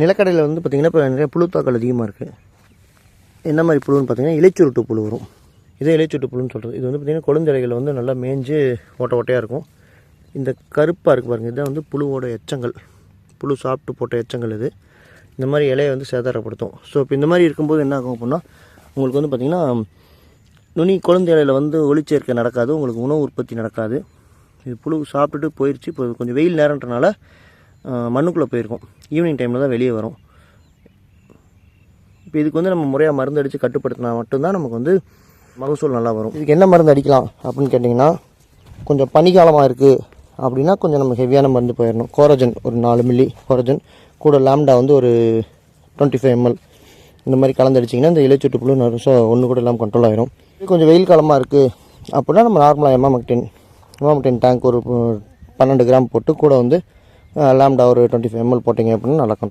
நிலக்கடையில் வந்து பார்த்திங்கன்னா இப்போ நிறைய புழுத்தாக்கள் அதிகமாக இருக்குது என்ன மாதிரி புழுன்னு பார்த்தீங்கன்னா இலைச்சுருட்டு புழு வரும். இதே இலைச்சுருட்டு புழுன்னு சொல்கிறது இது வந்து பார்த்திங்கன்னா கொழுந்தலைகள் வந்து நல்லா மேய்ஞ்சு ஓட்ட ஓட்டையாக இருக்கும். இந்த கருப்பாக இருக்குது பாருங்கள் இதுதான் வந்து புழுவோட எச்சங்கள். புழு சாப்பிட்டு போட்ட எச்சங்கள் இது. இந்த மாதிரி இலையை வந்து சேதாரப்படுத்தும். ஸோ இப்போ இந்த மாதிரி இருக்கும்போது என்ன ஆகும் அப்படின்னா உங்களுக்கு வந்து பார்த்திங்கன்னா நுனி குழந்தை இலையில் வந்து ஒளிச்சேர்க்கை நடக்காது. உங்களுக்கு உணவு உற்பத்தி நடக்காது. இது புழு சாப்பிட்டுட்டு போயிடுச்சு இப்போ கொஞ்சம் வெயில் நேரன்றனால மண்ணுக்குள்ளே போயிருக்கும். ஈவினிங் டைமில் தான் வெளியே வரும். இப்போ இதுக்கு வந்து நம்ம முறையாக மருந்து அடித்து கட்டுப்படுத்தினா மட்டும்தான் நமக்கு வந்து மகசூல் நல்லா வரும். இதுக்கு என்ன மருந்து அடிக்கலாம் அப்படின்னு கேட்டிங்கன்னா கொஞ்சம் பனிக்காலமாக இருக்குது அப்படின்னா கொஞ்சம் நம்ம ஹெவியான மருந்து போயிடணும் கோரஜன் ஒரு நாலு மில்லி கோரஜன் கூட லேம்டா வந்து ஒரு டுவெண்ட்டி ஃபைவ் எம்எல் இந்த மாதிரி கலந்தடிச்சிங்கன்னா இந்த இலைச்சுட்டு புழு நருசம் ஒன்று கூட இல்லாமல் கண்ட்ரோல் ஆகிடும் இது கொஞ்சம் வெயில் காலமாக இருக்குது அப்படின்னா நம்ம நார்மலாக எமாமெக்டின் எமாமெக்டின் டேங்க் ஒரு பன்னெண்டு கிராம் போட்டு கூட வந்து லேம்டா ஒரு டுவெண்ட்டி ஃபைவ் எம்எல் போட்டிங்க அப்படின்னா நல்லா